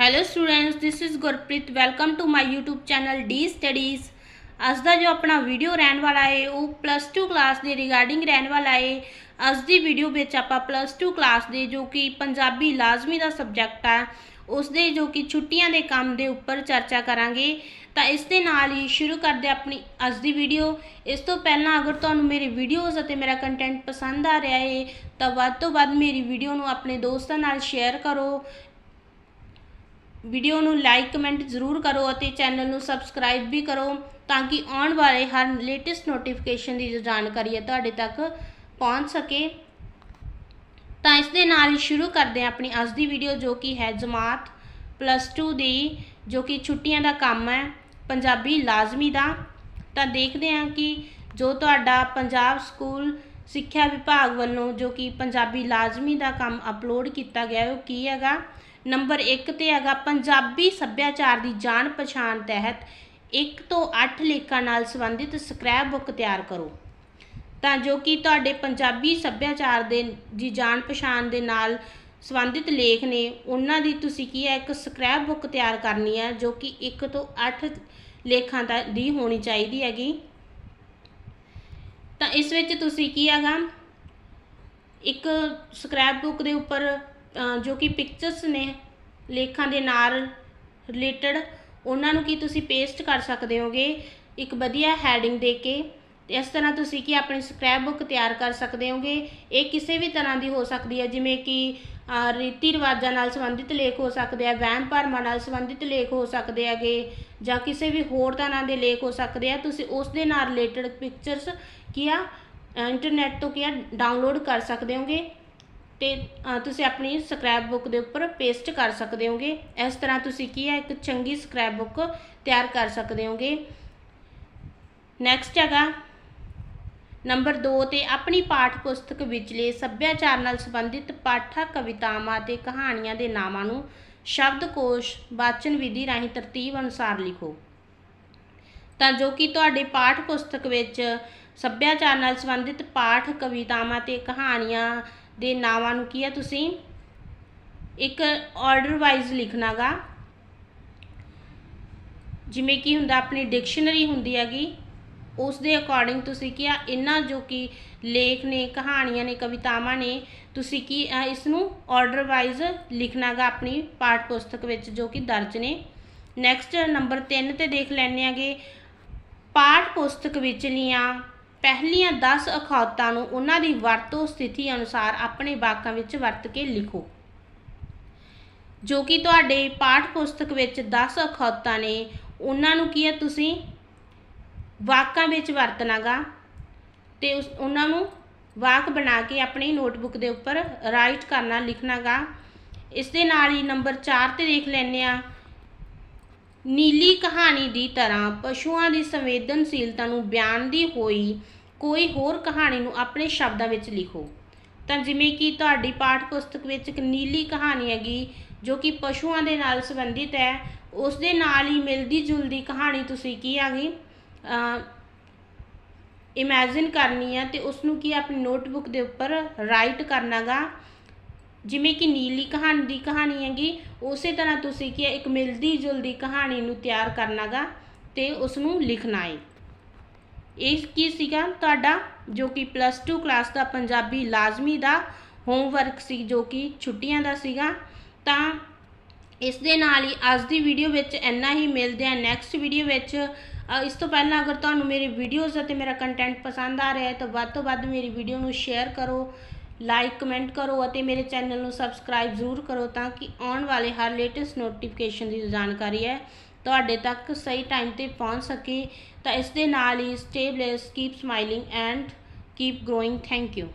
Hello students this is Gurpreet welcome to my YouTube channel D studies ਅੱਜ ਦਾ ਜੋ ਆਪਣਾ ਵੀਡੀਓ ਰਹਿਣ ਵਾਲਾ ਹੈ ਉਹ ਪਲੱਸ 2 ਕਲਾਸ ਦੇ ਰਿਗਾਰਡਿੰਗ ਰਹਿਣ ਵਾਲਾ ਹੈ ਅੱਜ ਦੀ ਵੀਡੀਓ ਵਿੱਚ ਆਪਾਂ ਪਲੱਸ 2 ਕਲਾਸ ਦੇ ਜੋ ਕਿ ਪੰਜਾਬੀ ਲਾਜ਼ਮੀ ਦਾ ਸਬਜੈਕਟ ਆ ਉਸ ਦੇ ਜੋ ਕਿ ਛੁੱਟੀਆਂ ਦੇ ਕੰਮ ਦੇ ਉੱਪਰ ਚਰਚਾ ਕਰਾਂਗੇ। ਤਾਂ ਇਸ ਦੇ ਨਾਲ ਹੀ ਸ਼ੁਰੂ ਕਰਦੇ ਆਪਣੀ ਅੱਜ ਦੀ ਵੀਡੀਓ ਇਸ ਤੋਂ ਪਹਿਲਾਂ ਅਗਰ ਤੁਹਾਨੂੰ ਮੇਰੇ ਵੀਡੀਓਜ਼ ਅਤੇ ਮੇਰਾ ਕੰਟੈਂਟ ਪਸੰਦ ਆ ਰਿਹਾ ਹੈ ਤਾਂ ਵੱਧ ਤੋਂ ਵੱਧ ਮੇਰੀ ਵੀਡੀਓ ਨੂੰ ਆਪਣੇ ਦੋਸਤਾਂ ਨਾਲ ਸ਼ੇਅਰ ਕਰੋ। ਵੀਡੀਓ ਨੂੰ ਲਾਈਕ, ਕਮੈਂਟ ਜ਼ਰੂਰ ਕਰੋ ਅਤੇ ਚੈਨਲ ਨੂੰ ਸਬਸਕ੍ਰਾਈਬ ਵੀ ਕਰੋ ਤਾਂ ਕਿ ਆਉਣ ਵਾਲੇ ਹਰ ਲੇਟੈਸਟ ਨੋਟੀਫਿਕੇਸ਼ਨ ਦੀ ਜੋ ਜਾਣਕਾਰੀ ਹੈ ਤੁਹਾਡੇ ਤੱਕ ਪਹੁੰਚ ਸਕੇ। ਤਾਂ ਇਸ ਦੇ ਨਾਲ ਹੀ ਸ਼ੁਰੂ ਕਰਦੇ ਹਾਂ ਆਪਣੀ ਅੱਜ ਦੀ ਵੀਡੀਓ ਜੋ ਕਿ ਹੈ ਜਮਾਤ ਪਲੱਸ 2 ਦੀ, ਜੋ ਕਿ ਛੁੱਟੀਆਂ ਦਾ ਕੰਮ ਹੈ, ਪੰਜਾਬੀ ਲਾਜ਼ਮੀ ਦਾ। ਤਾਂ ਦੇਖਦੇ ਹਾਂ ਕਿ ਜੋ ਤੁਹਾਡਾ ਪੰਜਾਬ ਸਕੂਲ ਸਿੱਖਿਆ ਵਿਭਾਗ ਵੱਲੋਂ ਜੋ ਕਿ ਪੰਜਾਬੀ ਲਾਜ਼ਮੀ ਦਾ ਕੰਮ ਅਪਲੋਡ ਕੀਤਾ ਗਿਆ ਉਹ ਕੀ ਹੈਗਾ? ਨੰਬਰ 1 ਤੇ ਹੈਗਾ, ਪੰਜਾਬੀ ਸੱਭਿਆਚਾਰ ਦੀ ਜਾਣ ਪਛਾਣ ਤਹਿਤ 1 ਤੋਂ 8 ਲੇਖਾਂ ਨਾਲ ਸੰਬੰਧਿਤ ਸਕ੍ਰੈਪ ਬੁੱਕ ਤਿਆਰ ਕਰੋ। ਤਾਂ ਜੋ ਕਿ ਤੁਹਾਡੇ ਪੰਜਾਬੀ ਸੱਭਿਆਚਾਰ ਦੇ ਦੀ ਜਾਣ ਪਛਾਣ ਦੇ ਨਾਲ ਸੰਬੰਧਿਤ ਲੇਖ ਨੇ, ਉਹਨਾਂ ਦੀ ਤੁਸੀਂ ਕੀ ਹੈ, ਇੱਕ ਸਕ੍ਰੈਪ ਬੁੱਕ ਤਿਆਰ ਕਰਨੀ ਹੈ, ਜੋ ਕਿ 1 ਤੋਂ 8 ਲੇਖਾਂ ਤੱਕ ਦੀ ਹੋਣੀ ਚਾਹੀਦੀ ਹੈਗੀ। ਇਸ ਵਿੱਚ ਤੁਸੀਂ ਕੀ ਹੈਗਾ? ਇੱਕ ਸਕ੍ਰੈਪ ਬੁੱਕ ਦੇ ਉੱਪਰ ਜੋ ਕਿ ਪਿਕਚਰਸ ਨੇ, ਲੇਖਾਂ ਦੇ ਨਾਲ ਰਿਲੇਟਡ ਉਹਨਾਂ ਨੂੰ ਕੀ ਤੁਸੀਂ ਪੇਸਟ ਕਰ ਸਕਦੇ ਹੋਗੇ? ਇੱਕ ਵਧੀਆ ਹੈਡਿੰਗ ਦੇ ਕੇ। ਤੇ ਇਸ ਤਰ੍ਹਾਂ ਤੁਸੀਂ ਕੀ ਆਪਣੀ ਸਕ੍ਰੈਪ ਬੁੱਕ ਤਿਆਰ ਕਰ ਸਕਦੇ ਹੋਗੇ? ਇਹ ਕਿਸੇ ਵੀ ਤਰ੍ਹਾਂ ਦੀ ਹੋ ਸਕਦੀ ਹੈ, ਜਿਵੇਂ ਕਿ ਰੀਤੀ ਰਿਵਾਜਾਂ ਨਾਲ ਸੰਬੰਧਿਤ ਲੇਖ ਹੋ ਸਕਦੇ ਆ, ਵਹਿਮ ਭਰਮਾਂ ਨਾਲ ਸੰਬੰਧਿਤ ਲੇਖ ਹੋ ਸਕਦੇ ਹੈਗੇ, ਜਾਂ ਕਿਸੇ ਵੀ ਹੋਰ ਤਰ੍ਹਾਂ ਦੇ ਲੇਖ ਹੋ ਸਕਦੇ ਆ, ਤੁਸੀਂ ਉਸ ਦੇ ਨਾਲ ਰਿਲੇਟਡ ਪਿਕਚਰਸ ਕੀ ਆ ਇੰਟਰਨੈਟ ਤੋਂ ਕੀ ਆ ਡਾਊਨਲੋਡ ਕਰ ਸਕਦੇ ਹੋਗੇ ਤੇ ਤੁਸੀਂ ਆਪਣੀ ਸਕ੍ਰੈਪ ਬੁੱਕ ਦੇ ਉੱਪਰ ਪੇਸਟ ਕਰ ਸਕਦੇ ਹੋਗੇ। ਇਸ ਤਰ੍ਹਾਂ ਤੁਸੀਂ ਕੀ ਆ, ਇੱਕ ਚੰਗੀ ਸਕ੍ਰੈਪ ਬੁੱਕ ਤਿਆਰ ਕਰ ਸਕਦੇ ਹੋਗੇ। ਨੈਕਸਟ ਹੈਗਾ ਨੰਬਰ 2 ਤੇ ਆਪਣੀ ਪਾਠ ਪੁਸਤਕ ਵਿਚਲੇ ਸੱਭਿਆਚਾਰ ਨਾਲ ਸੰਬੰਧਿਤ ਪਾਠਕ ਕਵਿਤਾਵਾਂ ਤੇ ਕਹਾਣੀਆਂ ਦੇ ਨਾਵਾਂ ਨੂੰ ਸ਼ਬਦਕੋਸ਼ ਵਾਚਨ ਵਿਧੀ ਰਾਹੀਂ ਤਰਤੀਬ ਅਨੁਸਾਰ ਲਿਖੋ। ਤਾਂ ਜੋ ਕਿ ਤੁਹਾਡੇ ਪਾਠ ਪੁਸਤਕ ਵਿੱਚ ਸੱਭਿਆਚਾਰ ਨਾਲ ਸੰਬੰਧਿਤ ਪਾਠ, ਕਵਿਤਾਵਾਂ ਤੇ ਕਹਾਣੀਆਂ ਦੇ ਨਾਵਾਂ ਨੂੰ ਕੀ ਹੈ ਤੁਸੀਂ? ਇੱਕ ਆਰਡਰ ਵਾਈਜ਼ ਲਿਖਣਾਗਾ। ਜਿਵੇਂ ਕੀ ਹੁੰਦਾ, ਆਪਣੀ ਡਿਕਸ਼ਨਰੀ ਹੁੰਦੀ ਹੈਗੀ। ਉਸ ਦੇ ਅਕੋਰਡਿੰਗ ਤੁਸੀਂ ਕੀ ਆ ਇਹਨਾਂ ਜੋ ਕਿ ਲੇਖ ਨੇ, ਕਹਾਣੀਆਂ ਨੇ, ਕਵਿਤਾਵਾਂ ਨੇ, ਤੁਸੀਂ ਕੀ ਆ ਇਸ ਨੂੰ ਆਰਡਰ ਵਾਈਜ਼ ਲਿਖਣਾਗਾ ਆਪਣੀ ਪਾਠ ਪੁਸਤਕ ਵਿੱਚ ਜੋ ਕਿ ਦਰਜ ਨੇ। ਨੈਕਸਟ ਨੰਬਰ 3 ਤੇ ਦੇਖ ਲੈਣੇ ਆਗੇ। ਪਾਠ ਪੁਸਤਕ ਵਿੱਚਲੀਆਂ ਪਹਿਲੀਆਂ 10 ਅਖੌਤਾਂ ਨੂੰ ਉਹਨਾਂ ਦੀ ਵਰਤੋਂ ਸਥਿਤੀ ਅਨੁਸਾਰ ਆਪਣੇ ਵਾਕਾਂ ਵਿੱਚ ਵਰਤ ਕੇ ਲਿਖੋ। ਜੋ ਕਿ ਤੁਹਾਡੇ ਪਾਠ ਪੁਸਤਕ ਵਿੱਚ 10 ਅਖੌਤਾਂ ਨੇ, ਉਹਨਾਂ ਨੂੰ ਕੀ ਹੈ ਤੁਸੀਂ ਵਾਕਾਂ ਵਿੱਚ ਵਰਤਣਾਗਾ ਤੇ ਉਸ ਉਹਨਾਂ ਨੂੰ ਵਾਕ ਬਣਾ ਕੇ ਆਪਣੀ ਨੋਟਬੁੱਕ ਦੇ ਉੱਪਰ ਰਾਈਟ ਕਰਨਾ, ਲਿਖਣਾਗਾ। ਇਸ ਦੇ ਨਾਲ ਹੀ ਨੰਬਰ 4 ਤੇ ਦੇਖ ਲੈਂਦੇ ਆ ਨੀਲੀ ਕਹਾਣੀ ਦੀ ਤਰ੍ਹਾਂ ਪਸ਼ੂਆਂ ਦੀ ਸੰਵੇਦਨਸ਼ੀਲਤਾ ਨੂੰ ਬਿਆਨਦੀ ਹੋਈ ਕੋਈ ਹੋਰ ਕਹਾਣੀ ਨੂੰ ਆਪਣੇ ਸ਼ਬਦਾਂ ਵਿੱਚ ਲਿਖੋ। ਤਾਂ ਜਿਵੇਂ ਕਿ ਤੁਹਾਡੀ ਪਾਠ ਪੁਸਤਕ ਵਿੱਚ ਇੱਕ ਨੀਲੀ ਕਹਾਣੀ ਹੈਗੀ, ਜੋ ਕਿ ਪਸ਼ੂਆਂ ਦੇ ਨਾਲ ਸੰਬੰਧਿਤ ਹੈ। ਉਸ ਦੇ ਨਾਲ ਹੀ ਮਿਲਦੀ ਜੁਲਦੀ ਕਹਾਣੀ ਤੁਸੀਂ ਕੀ ਆਗੀ ਇਮੇਜਿਨ ਕਰਨੀ ਹੈ ਤੇ ਉਸ ਨੂੰ ਕੀ ਆਪਣੀ ਨੋਟਬੁੱਕ ਦੇ ਉੱਪਰ ਰਾਈਟ ਕਰਨਾਗਾ। ਜਿਵੇਂ ਕਿ ਨੀਲੀ ਕਹਾਣੀ ਦੀ ਕਹਾਣੀ ਹੈਗੀ ਉਸੇ ਤਰ੍ਹਾਂ ਤੁਸੀਂ ਕੀ ਹੈ, ਇੱਕ ਮਿਲਦੀ ਜੁਲਦੀ ਕਹਾਣੀ ਨੂੰ ਤਿਆਰ ਕਰਨਾਗਾ ਤੇ ਉਸ ਨੂੰ ਲਿਖਣਾ ਹੈ ਇਹ ਕੀ ਸੀਗਾ? ਤੁਹਾਡਾ ਜੋ ਕਿ ਪਲੱਸ 2 ਕਲਾਸ ਦਾ ਪੰਜਾਬੀ ਲਾਜ਼ਮੀ ਦਾ ਹੋਮਵਰਕ ਸੀ ਜੋ ਕਿ ਛੁੱਟੀਆਂ ਦਾ ਸੀਗਾ ਤਾਂ ਇਸ ਦੇ ਨਾਲ ਹੀ ਅੱਜ ਦੀ ਵੀਡੀਓ ਵਿੱਚ ਇੰਨਾ ਹੀ ਮਿਲਦੇ ਆ ਨੈਕਸਟ ਵੀਡੀਓ ਵਿੱਚ ਇਸ ਤੋਂ ਪਹਿਲਾਂ ਅਗਰ ਤੁਹਾਨੂੰ ਮੇਰੇ ਵੀਡੀਓਜ਼ ਅਤੇ ਮੇਰਾ ਕੰਟੈਂਟ ਪਸੰਦ ਆ ਰਿਹਾ ਹੈ, ਤਾਂ ਵੱਧ ਤੋਂ ਵੱਧ ਮੇਰੀ ਵੀਡੀਓ ਨੂੰ ਸ਼ੇਅਰ ਕਰੋ ਲਾਈਕ ਕਮੈਂਟ ਕਰੋ ਅਤੇ ਮੇਰੇ ਚੈਨਲ ਨੂੰ ਸਬਸਕ੍ਰਾਈਬ ਜ਼ਰੂਰ ਕਰੋ ਤਾਂ ਕਿ ਆਉਣ ਵਾਲੇ ਹਰ ਲੇਟੈਸਟ ਨੋਟੀਫਿਕੇਸ਼ਨ ਦੀ ਜਾਣਕਾਰੀ ਹੈ, ਤੁਹਾਡੇ ਤੱਕ ਸਹੀ ਟਾਈਮ ਤੇ ਪਹੁੰਚ ਸਕੇ। ਤਾਂ ਇਸ ਦੇ ਨਾਲ ਹੀ stay blessed keep smiling and keep growing thank you